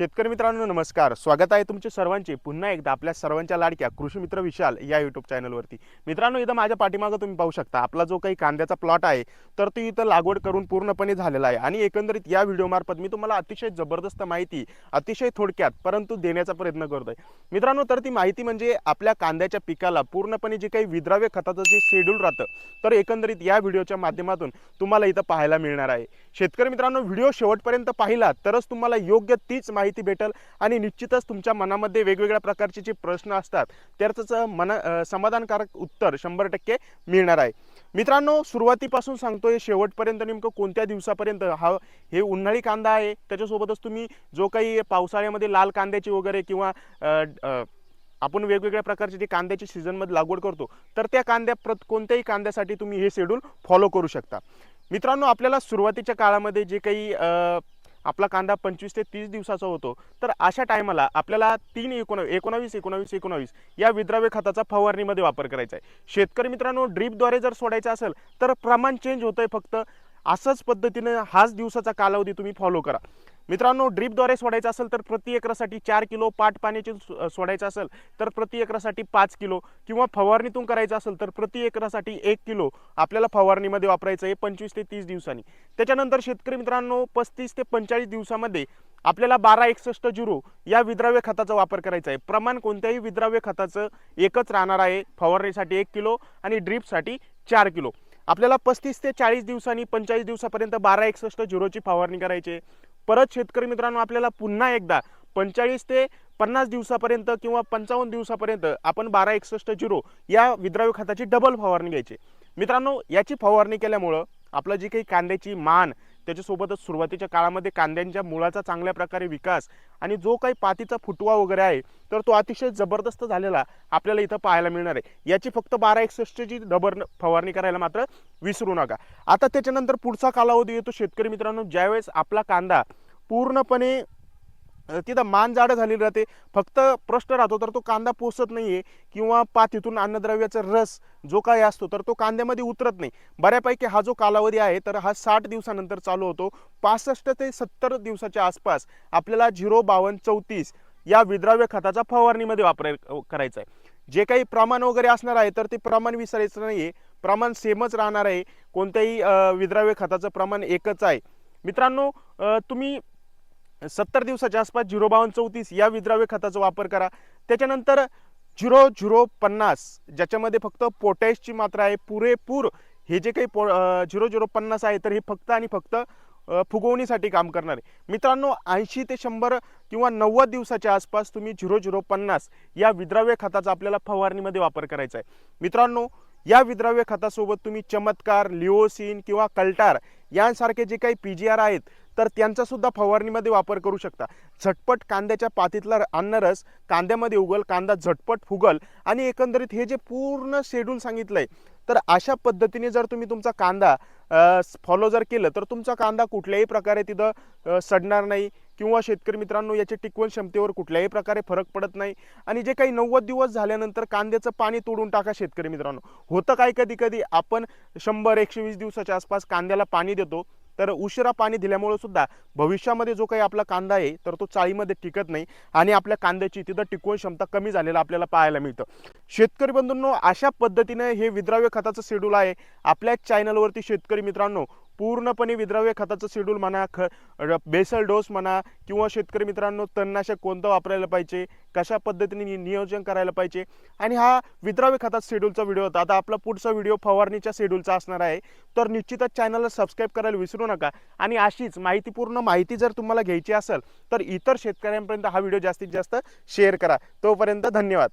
शेतकरी मित्रांनो नमस्कार. स्वागत आहे तुमचे सर्वांचे. पुन्हा एकदा आपल्या सर्वांच्या लाडक्या कृषी मित्र विशाल या युट्यूब चॅनलवरती मित्रांनो इथं माझ्या पाठीमागं तुम्ही पाहू शकता. आपला जो काही कांद्याचा प्लॉट आहे तर तो इथं लागवड करून पूर्णपणे झालेला आहे. आणि एकंदरीत या व्हिडिओमार्फत मी तुम्हाला अतिशय जबरदस्त माहिती अतिशय थोडक्यात परंतु देण्याचा प्रयत्न करतोय. मित्रांनो तर ती माहिती म्हणजे आपल्या कांद्याच्या पिकाला पूर्णपणे जे काही विद्राव्य खताचं जे शेड्यूल राहतं तर एकंदरीत या व्हिडिओच्या माध्यमातून तुम्हाला इथं पाहायला मिळणार आहे. शेतकरी मित्रांनो व्हिडिओ शेवटपर्यंत पाहिला तरच तुम्हाला योग्य तीच माहिती भेटेल आणि निश्चितच तुमच्या मनामध्ये वेगवेगळ्या प्रकारचे जे प्रश्न असतात त्याचं मना समाधानकारक उत्तर शंभर टक्के मिळणार आहे. मित्रांनो सुरुवातीपासून सांगतोय शेवटपर्यंत नेमकं कोणत्या दिवसापर्यंत हा हे उन्हाळी कांदा आहे त्याच्यासोबतच तुम्ही जो काही पावसाळ्यामध्ये लाल कांद्याची वगैरे किंवा आपण वेगवेगळ्या प्रकारचे जे कांद्याची सीझनमध्ये लागवड करतो तर त्या कांद्या प्रत कोणत्याही कांद्यासाठी तुम्ही हे शेड्यूल फॉलो करू शकता. मित्रांनो आपल्याला सुरुवातीच्या काळामध्ये जे काही आपला कांदा पंचवीस ते तीस दिवसाचा होतो. तर अशा टायमाला आपल्याला तीन एकोणा एकोणावीस एकोणावीस एकोणावीस या विद्राव्य खताचा फवारणीमध्ये वापर करायचा आहे. शेतकरी मित्रांनो ड्रीपद्वारे जर सोडायचं असेल तर प्रमाण चेंज होतंय फक्त. असंच पद्धतीनं हाच दिवसाचा कालावधी तुम्ही फॉलो करा. मित्रांनो ड्रीपद्वारे सोडायचं असेल तर प्रति एकरासाठी चार किलो पाट पाण्याचे सोडायचं असेल तर प्रति एकरासाठी पाच किलो किंवा फवारणीतून करायचं असेल तर प्रति एकरासाठी एक किलो आपल्याला फवारणीमध्ये वापरायचं आहे पंचवीस ते तीस दिवसांनी. त्याच्यानंतर शेतकरी मित्रांनो पस्तीस ते पंचेचाळीस दिवसामध्ये आपल्याला बारा एकसष्ट झिरो या विद्राव्य खताचा वापर करायचा आहे. प्रमाण कोणत्याही विद्राव्य खताचं एकच राहणार आहे. फवारणीसाठी एक किलो आणि ड्रीपसाठी चार किलो. आपल्याला पस्तीस ते चाळीस दिवसांनी पंचेचाळीस दिवसापर्यंत बारा एकसष्ट झिरोची फवारणी करायची आहे. परत शेतकरी मित्रांनो आपल्याला पुन्हा एकदा पंचेचाळीस ते पन्नास दिवसापर्यंत किंवा पंचावन्न दिवसापर्यंत आपण बारा एकसष्ट झिरो या विद्राव्य खताची डबल फवारणी घ्यायची. मित्रांनो याची फवारणी केल्यामुळं आपलं जी काही कांद्याची मान त्याच्यासोबतच सुरुवातीच्या काळामध्ये कांद्यांच्या मुळाचा चांगल्या प्रकारे विकास आणि जो काही पातीचा फुटवा वगैरे आहे तर तो अतिशय जबरदस्त झालेला आपल्याला इथं पाहायला मिळणार आहे. याची फक्त बारा एकसष्टची डबर फवारणी करायला मात्र विसरू नका. आता त्याच्यानंतर पुढचा कालावधी येतो. शेतकरी मित्रांनो ज्यावेळेस आपला कांदा पूर्णपणे तिथं मान जाडं झालेली राहते. फक्त प्रश्न राहतो तर तो कांदा पोसत नाही आहे किंवा पातीतून अन्नद्रव्याचा रस जो काही असतो तर तो कांद्यामध्ये उतरत नाही. बऱ्यापैकी हा जो कालावधी आहे तर हा साठ दिवसानंतर चालू होतो. पासष्ट ते सत्तर दिवसाच्या आसपास आपल्याला झिरो बावन्न चौतीस या विद्राव्य खताचा फवारणीमध्ये वापर करायचा आहे. जे काही प्रमाण वगैरे असणार आहे तर ते प्रमाण विसरायचं नाही आहे प्रमाण सेमच राहणार आहे. कोणत्याही विद्राव्य खताचं प्रमाण एकच आहे. मित्रांनो तुम्ही सत्तर दिवसाच्या आसपास झिरो बावन्न चौतीस या विद्राव्य खताचा वापर करा. त्याच्यानंतर झिरो झिरो पन्नास ज्याच्यामध्ये फक्त पोटॅशची मात्रा आहे पुरेपूर. हे जे काही पो झिरो झिरो पन्नास आहे तर हे फक्त आणि फक्त फुगवणीसाठी काम करणार आहे. मित्रांनो ऐंशी ते शंभर किंवा नव्वद दिवसाच्या आसपास तुम्ही झिरो झिरो पन्नास या विद्राव्य खताचा आपल्याला फवारणीमध्ये वापर करायचा आहे. मित्रांनो या विद्राव्य खतासोबत तुम्ही चमत्कार लिओसिन किंवा कल्टार यांसारखे जे काही पी जी आर आहेत तर त्यांचा सुद्धा फवारणीमध्ये वापर करू शकता. झटपट कांद्याच्या पातीतला अन्नरस कांद्यामध्ये उगल कांदा झटपट फुगल आणि एकंदरीत हे जे पूर्ण शेड्यूल सांगितलंय तर अशा पद्धतीने जर तुम्ही तुमचा कांदा फॉलो जर केलं तर तुमचा कांदा कुठल्याही प्रकारे तिथं सडणार नाही किंवा शेतकरी मित्रांनो याच्या टिकवण क्षमतेवर कुठल्याही प्रकारे फरक पडत नाही. आणि जे काही नव्वद दिवस झाल्यानंतर कांद्याचं पाणी तोडून टाका शेतकरी मित्रांनो. होतं काय कधी कधी आपण शंभर एकशे वीस दिवसाच्या आसपास कांद्याला पाणी देतो. तर उशिरा पाणी दिल्यामुळे सुद्धा भविष्यामध्ये जो काही आपला कांदा आहे तर तो चाळीमध्ये टिकत नाही आणि आपल्या कांद्याची तिथं टिकवण क्षमता कमी झालेला आपल्याला पाहायला मिळतं. शेतकरी बंधूंनो अशा पद्धतीने हे विद्राव्य खताचं शेड्यूल आहे. आपल्या चॅनलवरती शेतकरी मित्रांनो पूर्णपणे विद्राव्य खताचं शेड्यूल म्हणा ख बेसल डोस म्हणा किंवा शेतकरी मित्रांनो तणनाशक कोणतं वापरायला पाहिजे कशा पद्धतीने नियोजन करायला पाहिजे आणि हा विद्राव्य खतात शेड्यूलचा व्हिडिओ होता. आता आपला पुढचा व्हिडिओ फवारणीच्या शेड्यूलचा असणार आहे. तर निश्चितच चॅनलला सबस्क्राईब करायला विसरू नका. आणि अशीच माहितीपूर्ण माहिती जर तुम्हाला घ्यायची असेल तर इतर शेतकऱ्यांपर्यंत हा व्हिडिओ जास्तीत जास्त शेअर करा. तोपर्यंत धन्यवाद.